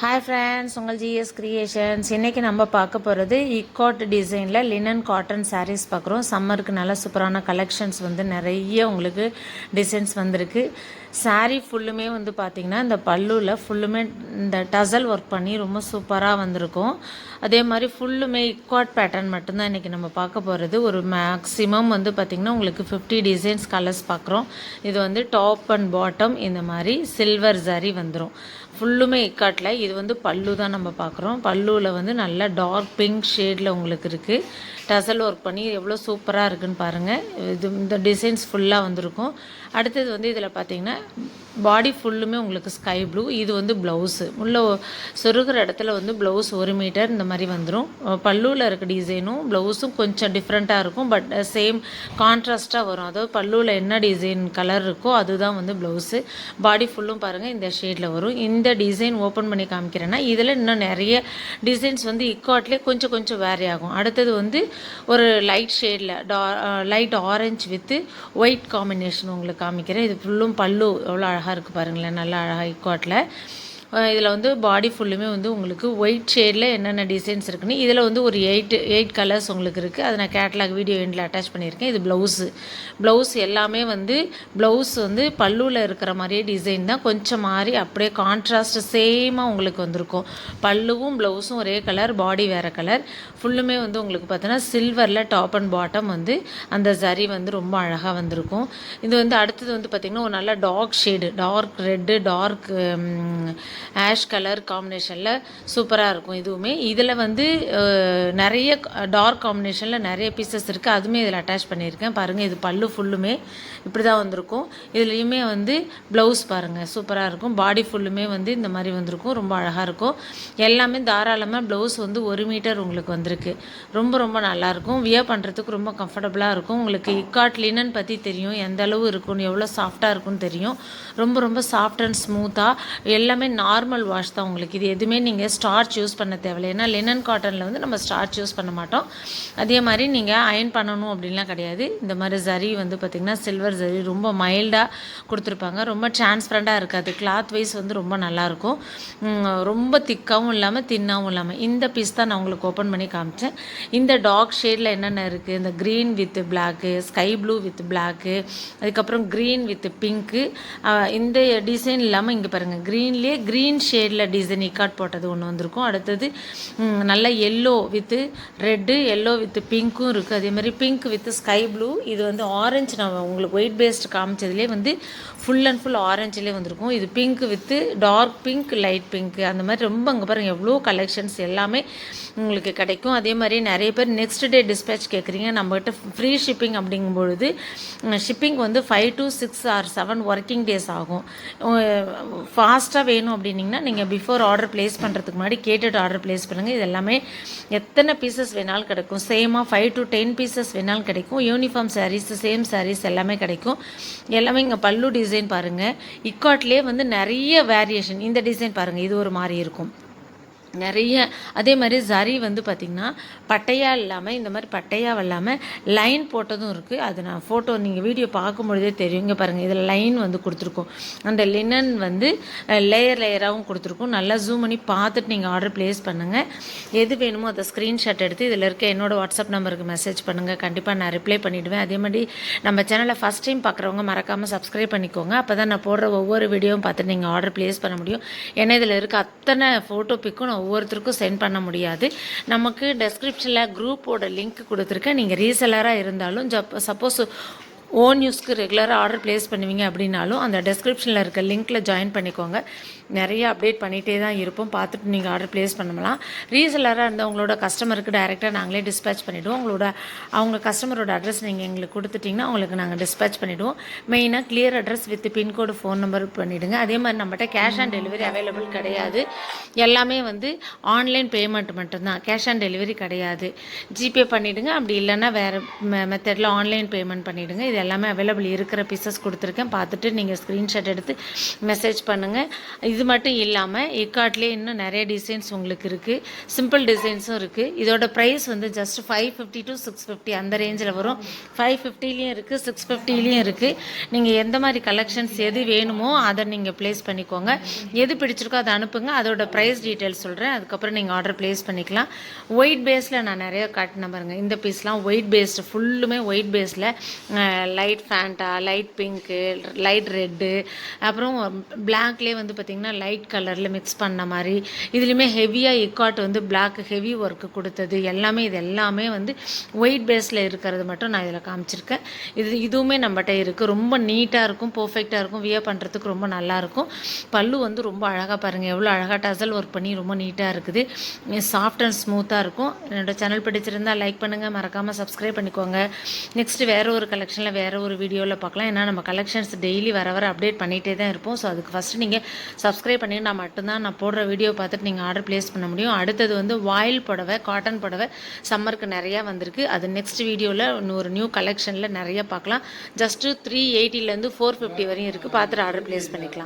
Hi friends உங்கள் GS creations இன்றைக்கி நம்ம பார்க்க போகிறது இக்காட் டிசைனில் லினன் காட்டன் சாரீஸ் பார்க்குறோம். சம்மருக்கு நல்ல சூப்பரான கலெக்ஷன்ஸ் வந்து நிறைய உங்களுக்கு டிசைன்ஸ் வந்திருக்கு. சாரீ ஃபுல்லுமே வந்து பார்த்திங்கன்னா இந்த பல்லுவில் ஃபுல்லுமே இந்த டசல் ஒர்க் பண்ணி ரொம்ப சூப்பராக வந்திருக்கும். அதே மாதிரி ஃபுல்லுமே இக்காட் பேட்டர்ன் மட்டும்தான் இன்றைக்கி நம்ம பார்க்க போகிறது ஒரு மேக்ஸிமம் வந்து பார்த்திங்கன்னா உங்களுக்கு ஃபிஃப்டி டிசைன்ஸ் கலர்ஸ் பார்க்குறோம். இது வந்து டாப் அண்ட் பாட்டம் இந்த மாதிரி சில்வர் saree வந்துடும் ஃபுல்லுமே இக்காட்டில். இது வந்து பல்லு தான் நம்ம பார்க்குறோம் பல்லுவில் வந்து நல்ல டார்க் பிங்க் ஷேடில் உங்களுக்கு இருக்குது டசல் ஒர்க் பண்ணி எவ்வளோ சூப்பராக இருக்குன்னு பாருங்கள் இது இந்த டிசைன்ஸ் ஃபுல்லாக வந்திருக்கும். அடுத்தது வந்து இதில் பார்த்தீங்கன்னா பாடி ஃபுல்லுமே உங்களுக்கு ஸ்கை ப்ளூ. இது வந்து ப்ளவுஸு. உள்ள சொருகிற இடத்துல வந்து ப்ளவுஸ் ஒரு மீட்டர் இந்த மாதிரி வந்துடும் பல்லுவில் இருக்க டிசைனும் ப்ளவுஸும் கொஞ்சம் டிஃப்ரெண்ட்டாக இருக்கும். பட் சேம் கான்ட்ராஸ்ட்டாக வரும். அதாவது பல்லுவில் என்ன டிசைன் கலர் இருக்கோ அதுதான் வந்து ப்ளவுஸு. பாடி ஃபுல்லும் பாருங்கள் இந்த ஷேடில் வரும். இந்த டிசைன் ஓப்பன் பண்ணி காமிக்கிறேன்னா இதில் இன்னும் நிறைய டிசைன்ஸ் வந்து இக்காட்லேயே கொஞ்சம் கொஞ்சம் வேரி ஆகும். அடுத்தது வந்து ஒரு லைட் ஷேடில் டா light orange with white combination உங்களுக்கு காமிக்கிறேன். இது ஃபுல்லும் பல்லு எவ்வளோ அழகாக இருக்குது பாருங்களேன். நல்லா அழகாக இக்காட்டில் இதில் வந்து பாடி ஃபுல்லுமே வந்து உங்களுக்கு ஒயிட் ஷேடில் என்னென்ன டிசைன்ஸ் இருக்குன்னு இதில் வந்து ஒரு எயிட் எயிட் கலர்ஸ் உங்களுக்கு இருக்குது அதை நான் கேட்லாக் வீடியோ எண்டில் அட்டாச் பண்ணியிருக்கேன். இது ப்ளவுஸு ப்ளவுஸ் எல்லாமே வந்து ப்ளவுஸ் வந்து பல்லுவில் இருக்கிற மாதிரியே டிசைன் தான். கொஞ்சம் மாறி அப்படியே கான்ட்ராஸ்ட் சேமாக உங்களுக்கு வந்திருக்கும். பல்லுவும் ப்ளவுஸும் ஒரே கலர் பாடி வேறு கலர் ஃபுல்லுமே வந்து உங்களுக்கு பார்த்தோன்னா சில்வரில் டாப் அண்ட் பாட்டம் வந்து அந்த ஜரி வந்து ரொம்ப அழகாக வந்திருக்கும். இது வந்து அடுத்தது வந்து பார்த்திங்கன்னா ஒரு நல்ல dark shade dark red dark ash colour காம்பினேஷனில் சூப்பராக இருக்கும் இதுவுமே. இதில் வந்து நிறைய டார்க் காம்பினேஷனில் நிறைய பீசஸ் இருக்குது அதுவுமே இதில் அட்டாச் பண்ணியிருக்கேன். பாருங்கள் இது பல்லு ஃபுல்லுமே இப்படி தான் வந்திருக்கும். இதுலேயுமே வந்து ப்ளவுஸ் பாருங்கள் சூப்பராக இருக்கும். பாடி ஃபுல்லுமே வந்து இந்த மாதிரி வந்திருக்கும். ரொம்ப அழகாக இருக்கும். எல்லாமே தாராளமாக ப்ளவுஸ் வந்து ஒரு மீட்டர் உங்களுக்கு வந்திருக்கு. ரொம்ப ரொம்ப நல்லாயிருக்கும் வியர் பண்ணுறதுக்கு ரொம்ப கம்ஃபர்டபுளாக இருக்கும். உங்களுக்கு இக்காட் லினன் பற்றி தெரியும். எந்த அளவு இருக்கும்னு எவ்வளோ சாஃப்டாக இருக்கும்னு தெரியும். ரொம்ப ரொம்ப சாஃப்ட் அண்ட் ஸ்மூத்தாக எல்லாமே நார்மல் வாஷ் தான் உங்களுக்கு. இது எதுவுமே நீங்கள் ஸ்டார்ச் யூஸ் பண்ண தேவையில்லை. ஏன்னா லினன் காட்டனில் வந்து நம்ம ஸ்டார்ச் யூஸ் பண்ண மாட்டோம். அதே மாதிரி நீங்கள் அயன் பண்ணணும் அப்படின்லாம் கிடையாது. இந்த மாதிரி ஜரி வந்து பார்த்திங்கன்னா சில்வர் ஜரி ரொம்ப மைல்டாக கொடுத்துருப்பாங்க. ரொம்ப டிரான்ஸ்பரண்ட்டாக இருக்காது. கிளாத் வைஸ் வந்து ரொம்ப நல்லாயிருக்கும் ரொம்ப திக்காகவும் இல்லாமல் தின்னாகவும் இல்லாமல் இந்த பீஸ் தான் நான் உங்களுக்கு ஓப்பன் பண்ணி காமிச்சேன். இந்த டார்க் ஷேடில் என்னென்ன இருக்குது இந்த green with black sky blue with black அதுக்கப்புறம் க்ரீன் வித் பிங்க்கு இந்த டிசைன் இல்லாமல் இங்கே பாருங்கள் க்ரீன்லேயே க்ரீன் க்ரீன் ஷேடில் டிசைன் இக்காட் போட்டது ஒன்று வந்திருக்கும். அடுத்தது நல்ல yellow with red yellow with பிங்க்கும் இருக்குது அதே மாதிரி பிங்க் வித்து ஸ்கை ப்ளூ இது வந்து ஆரஞ்சு நான் உங்களுக்கு ஒயிட் பேஸ்ட் காமிச்சதுலேயே வந்து ஃபுல் அண்ட் ஃபுல் ஆரஞ்சிலே வந்திருக்கும். இது pink with dark pink light pink அந்த மாதிரி ரொம்ப அங்கே பாருங்கள் எவ்வளோ கலெக்ஷன்ஸ் எல்லாமே உங்களுக்கு கிடைக்கும். அதே மாதிரி நிறைய பேர் நெக்ஸ்ட் டே டிஸ்பேச் கேட்குறீங்க நம்மகிட்ட ஃப்ரீ ஷிப்பிங் அப்படிங்கும்பொழுது ஷிப்பிங் வந்து five to six or seven working days ஆகும். ஃபாஸ்ட்டாக வேணும் அப்படி அப்படின்னிங்கன்னா நீங்கள் பிஃபோர் ஆர்டர் ப்ளேஸ் பண்ணுறதுக்கு முன்னாடி கேட்டுட்டு ஆர்டர் ப்ளேஸ் பண்ணுங்கள் இது எல்லாமே எத்தனை பீசஸ் வேணாலும் கிடைக்கும். சேமாக ஃபைவ் டு டென் பீசஸ் வேணாலும் கிடைக்கும். யூனிஃபார்ம் சாரீஸ் சேம் சாரீஸ் எல்லாமே கிடைக்கும். எல்லாமே இங்கே பல்லு டிசைன் பாருங்கள் இக்காட்லேயே வந்து நிறைய வேரியேஷன் இந்த டிசைன் பாருங்கள் இது ஒரு மாதிரி இருக்கும். நிறைய அதே மாதிரி ஜரி வந்து பார்த்திங்கன்னா பட்டையா இல்லாமல் இந்த மாதிரி பட்டையாக இல்லாமல் லைன் போட்டதும் இருக்குது அது நான் ஃபோட்டோ நீங்கள் வீடியோ பார்க்கும்பொழுதே தெரியும். இங்கே பாருங்கள் இதில் லைன் வந்து கொடுத்துருக்கோம். அந்த லினன் வந்து லேயர் லேயராகவும் கொடுத்துருக்கோம். நல்லா ஜூம் பண்ணி பார்த்துட்டு நீங்கள் ஆர்டர் ப்ளேஸ் பண்ணுங்கள் எது வேணுமோ அதை ஸ்க்ரீன்ஷாட் எடுத்து இதில் இருக்க என்னோடய வாட்ஸ்அப் நம்பருக்கு மெசேஜ் பண்ணுங்கள் கண்டிப்பாக நான் ரிப்ளை பண்ணிவிடுவேன் அதே மாதிரி நம்ம சேனலை ஃபஸ்ட் டைம் பார்க்குறவங்க மறக்காமல் சப்ஸ்கிரைப் பண்ணிக்கோங்க. அப்போ தான் நான் போடுற ஒவ்வொரு வீடியோவும் பார்த்துட்டு நீங்கள் ஆர்டர் ப்ளேஸ் பண்ண முடியும். ஏன்னா இதில் இருக்க அத்தனை ஃபோட்டோ பிக்கும் நான் ஒவ்வொருத்தருக்கும் சென்ட் பண்ண முடியாது. நமக்கு டெஸ்கிரிப்ஷனில் குரூப்போட லிங்க் கொடுத்துருக்கேன். நீங்கள் ரீசெலராக இருந்தாலும் சப்போஸ் ஓன் யூஸ்க்கு ரெகுலராக ஆர்டர் ப்ளேஸ் பண்ணுவீங்க அப்படின்னாலும் அந்த டெஸ்கிரிப்ஷனில் இருக்க லிங்க்கில் ஜாயின் பண்ணிக்கோங்க. நிறைய அப்டேட் பண்ணிகிட்டே தான் இருப்போம். பார்த்துட்டு நீங்கள் ஆர்டர் ப்ளேஸ் பண்ணலாம். ரீசெல்லராக இருந்தால் உங்களோட கஸ்டமருக்கு டைரெக்டாக நாங்களே டிஸ்பேச் பண்ணிவிடுவோம் உங்களோட அவங்க கஸ்டமரோட அட்ரஸ் நீங்கள் எங்களுக்கு கொடுத்துட்டிங்கன்னா உங்களுக்கு நாங்கள் டிஸ்பேச் பண்ணிவிடுவோம் மெயினாக clear address with pincode phone number பண்ணிவிடுங்க அதே மாதிரி நம்மகிட்ட கேஷ் ஆன் டெலிவரி அவைலபிள் கிடையாது. எல்லாமே வந்து ஆன்லைன் பேமெண்ட் மட்டும்தான். கேஷ் ஆன் டெலிவரி கிடையாது. ஜிபே பண்ணிவிடுங்க அப்படி இல்லைன்னா வேறு மெத்தடில் ஆன்லைன் பேமெண்ட் பண்ணிவிடுங்க இது இது எல்லாமே அவைலபிள் இருக்கிற பீசஸ் கொடுத்துருக்கேன். பார்த்துட்டு நீங்கள் ஸ்க்ரீன்ஷாட் எடுத்து மெசேஜ் பண்ணுங்கள் இது மட்டும் இல்லாமல் இக்காட்லேயே இன்னும் நிறைய டிசைன்ஸ் உங்களுக்கு இருக்குது சிம்பிள் டிசைன்ஸும் இருக்குது இதோட ப்ரைஸ் வந்து just five fifty to six fifty அந்த ரேஞ்சில் வரும். ஃபைவ் ஃபிஃப்டிலையும் இருக்குது சிக்ஸ் ஃபிஃப்டிலையும் இருக்குது நீங்கள் எந்த மாதிரி கலெக்ஷன்ஸ் எது வேணுமோ அதை நீங்கள் ப்ளேஸ் பண்ணிக்கோங்க. எது பிடிச்சிருக்கோ அதை அனுப்புங்க. அதோட ப்ரைஸ் டீட்டெயில்ஸ் சொல்கிறேன் அதுக்கப்புறம் நீங்கள் ஆர்டர் ப்ளேஸ் பண்ணிக்கலாம். ஒயிட் பேஸில் நான் நிறைய காட்டின பாருங்க. இந்த பீஸ்லாம் ஒயிட் பேஸ்டு ஃபுல்லுமே ஒயிட் பேஸில் light Fanta light pink light red அப்புறம் பிளாக்லேயே வந்து பார்த்திங்கன்னா லைட் கலரில் மிக்ஸ் பண்ண மாதிரி. இதுலேயுமே ஹெவியாக இக்காட் வந்து பிளாக் ஹெவி ஒர்க்கு கொடுத்தது. எல்லாமே இது எல்லாமே வந்து ஒயிட் பேஸில் இருக்கிறது மட்டும் நான் இதில் காமிச்சிருக்கேன். இது இதுவுமே நம்மகிட்ட இருக்குது ரொம்ப நீட்டாக இருக்கும் பர்ஃபெக்டாக இருக்கும் வியர் பண்ணுறதுக்கு ரொம்ப நல்லாயிருக்கும் பல்லு வந்து ரொம்ப அழகாக பாருங்கள் எவ்வளோ அழகாக டசல் ஒர்க் பண்ணி ரொம்ப நீட்டாக இருக்குது. சாஃப்ட் அண்ட் ஸ்மூத்தாக இருக்கும். என்னோடய சேனல் பிடிச்சிருந்தா லைக் பண்ணுங்கள் மறக்காமல் சப்ஸ்கிரைப் பண்ணிக்கோங்க. நெக்ஸ்ட்டு வேறு ஒரு கலெக்ஷனில் வேறு ஒரு வீடியோவில் பார்க்கலாம். ஏன்னா நம்ம கலெக்ஷன்ஸ் டெய்லி வர வர அப்டேட் பண்ணிகிட்டே தான் இருப்போம். ஸோ அதுக்கு ஃபஸ்ட்டு நீங்கள் சப்ஸ்கிரைப் நான் மட்டும்தான் நான் போடுற வீடியோ பார்த்துட்டு நீங்கள் ஆர்டர் ப்ளேஸ் பண்ண முடியும். அடுத்தது வந்து வாயில் புடவை காட்டன் புடவை சம்மருக்கு நிறையா வந்திருக்கு. அது நெக்ஸ்ட் வீடியோவில் ஒரு நியூ கலெக்ஷனில் நிறைய பார்க்கலாம். ஜஸ்ட்டு த்ரீ எயிட்டிலேருந்து ஃபோர் ஃபிஃப்டி வரையும் இருக்குது பார்த்துட்டு ஆர்டர் ப்ளேஸ் பண்ணிக்கலாம்.